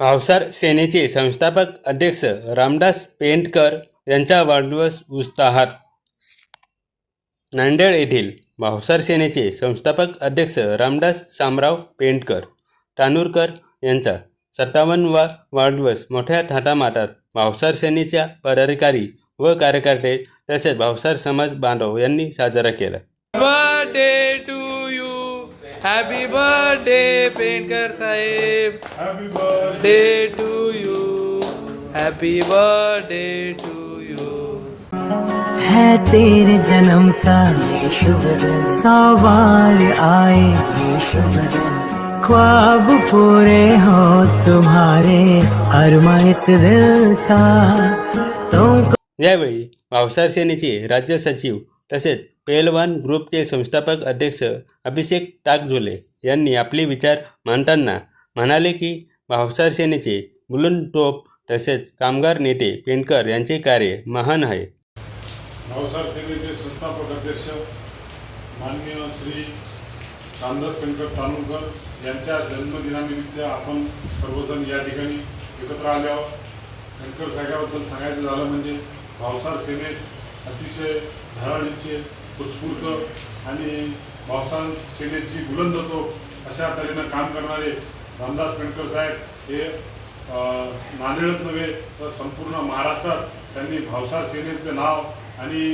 भावसार सेनेचे संस्थापक अध्यक्ष रामदास पेंडकर यांचा वाढदिवस उत्साहात. नांदेड येथील भावसार सेनेचे संस्थापक अध्यक्ष रामदास सामराव पेंडकर तानूरकर यांचा सत्तावन्नवा वाढदिवस मोठ्या थाटामाटात भावसार सेनेच्या पदाधिकारी व कार्यकर्ते तसेच भावसार समाज बांधव यांनी साजरा केला. बर्थडे हॅपी बर्थडे पेंटकर साहेब Happy birthday. Day to you happy birthday to you है तेरे जन्म का ये शुभ दिन। सवार आए ये शुभ दिन। ख्वाब पूरे हो तुम्हारे अरमा इस दिल का। तुमको यावेळी भावसार सेनेचे राज्य सचिव तसेच पेलवान ग्रुपचे संस्थापक अध्यक्ष अभिषेक टाकझोले यांनी आपले विचार मांडताना म्हणाले की भावसार सेनेचे बुलंद टोप तसेच कामगार नेते पेंडकर यांचे कार्य महान आहे. भावसार सेनेचे संस्थापक अध्यक्ष माननीय श्री रामदास पेंडकर तानुरकर यांच्या जन्मदिनानिमित्त आपण सर्वजण या ठिकाणी एकत्र आले आहोत पेंडकर साहेबाबद्दल सांगायचं झालं म्हणजे भावसार सेनेत अतिशय धडाडीचे उत्स्फूर्त आणि भावसार सेनेची बुलंद होतो अशा तऱ्हेनं काम करणारे रामदास पेंडकर साहेब हे नांदेडच नव्हे तर संपूर्ण महाराष्ट्रात त्यांनी भावसार सेनेचं नाव आणि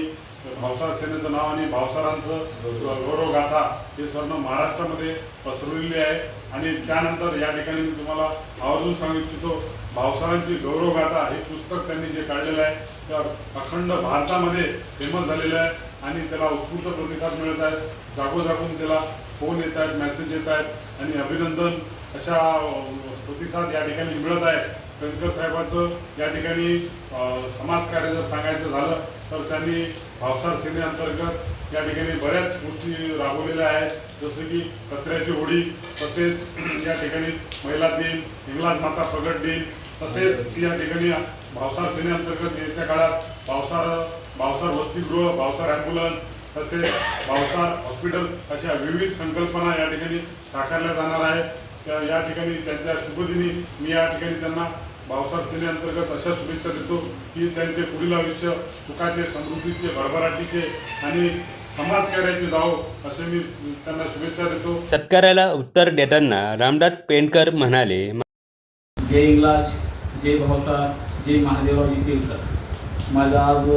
भावसार सेनेचं नाव आणि भावसारांचं गौरवगाथा हे सर्व महाराष्ट्रामध्ये पसरवलेली आहे. आणि त्यानंतर या ठिकाणी मी तुम्हाला आवर्जून सांगू इच्छितो भावसारांची गौरवगाथा हे पुस्तक त्यांनी जे काढलेलं आहे तर अखंड भारतामध्ये फेमस झालेलं आहे. आणि त्याला उत्कृष्ट प्रतिसाद मिळत आहे जागोजागून त्याला फोन येत आहेत मेसेज येत आहेत आणि अभिनंदन अशा प्रतिसाद या ठिकाणी मिळत आहे पेंडकर साहेबांचं या ठिकाणी समाजकार्य जर सांगायचं झालं तर त्यांनी भावसार सेनेअंतर्गत या ठिकाणी बऱ्याच गोष्टी राबवलेल्या आहेत. जसं की कचऱ्याची होडी तसेच या ठिकाणी महिला दिन इंग्लाज माता प्रगट दिन तसेच या ठिकाणी भावसार सेनेअंतर्गत येत्या काळात भावसार भावसार वसतिगृह भावसार ॲम्ब्युलन्स तसेच भावसार हॉस्पिटल अशा विविध संकल्पना या ठिकाणी साकारल्या जाणार आहेत. त्या या ठिकाणी त्यांच्या शुभदिनी मी या ठिकाणी त्यांना भावसार सेनेअंतर्गत अशा शुभेच्छा देतो की त्यांचे पुढील आयुष्य सुखाचे समृद्धीचे भरभराटीचे आणि समाजकार्याचे जावो असे मी त्यांना शुभेच्छा देतो. सत्काराला उत्तर देताना रामदास पेंडकर म्हणाले जय इंग्लाज जय भावसार. जे महादेवराव येथीलकर माझा आज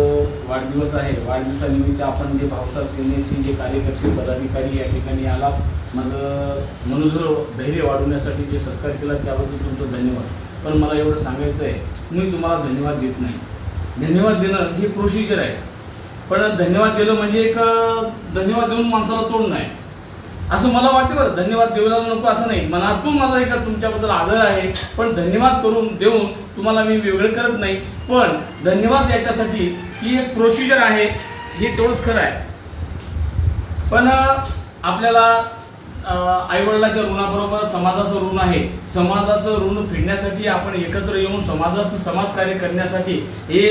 वाढदिवस आहे. वाढदिवसानिमित्त आपण जे भावसार सेनेचे जे कार्यकर्ते पदाधिकारी या ठिकाणी आला माझं मनोधर धैर्य वाढवण्यासाठी जे सत्कार केला त्याबद्दल तुमचं धन्यवाद. पण मला एवढं सांगायचं आहे मी तुम्हाला धन्यवाद देत नाही. धन्यवाद देणं हे प्रोसिजर आहे. पण धन्यवाद दिलं म्हणजे एक धन्यवाद देऊन माणसाला तोड नाही. असं मला वाटते बरं. धन्यवाद द्यायला नको असं नाही. मनातून माझा एका तुमच्याबद्दल आदर आहे पण धन्यवाद करून देऊन तुम्हाला मी वेगळं करत नाही. पण धन्यवाद याच्यासाठी ही एक प्रोसिजर आहे हे तेवढंच खरं आहे. पण आपल्याला आईवडिलाच्या ऋणाबरोबर समाजाचं ऋण आहे. समाजाचं ऋण फेडण्यासाठी आपण एकत्र येऊन समाजाचं समाजकार्य करण्यासाठी हे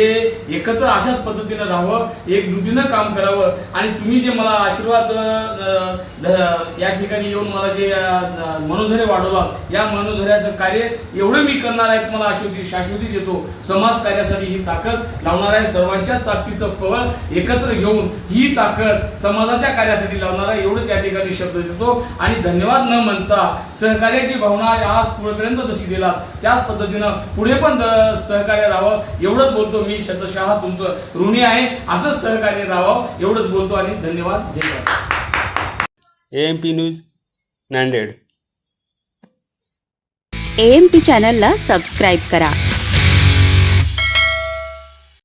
एकत्र अशाच पद्धतीनं राहावं एकजुटीनं काम करावं. आणि तुम्ही जे मला आशीर्वाद या ठिकाणी येऊन मला जे मनोधैर्य वाढवला या मनोधैर्याचं कार्य एवढं मी करणार आहे मला आश्वती शाश्वती देतो. समाज कार्यासाठी ही ताकद लावणार आहे. सर्वांच्या ताकदीचं फळ एकत्र घेऊन ही ताकद समाजाच्या कार्यासाठी लावणार आहे. एवढंच या ठिकाणी शब्द देतो. आणि धन्यवाद न म्हणता सहकार्याची भावना आज पुढेपर्यंत जशी दिला त्याच पद्धतीनं पुढे पण सहकार्य राहावं एवढंच बोलतो मी शतशः तुमचं ऋणी आहे असंच सहकार्य राहावं एवढंच बोलतो आणि धन्यवाद. A M P news Nanded A M P चॅनलला सबस्क्राईब करा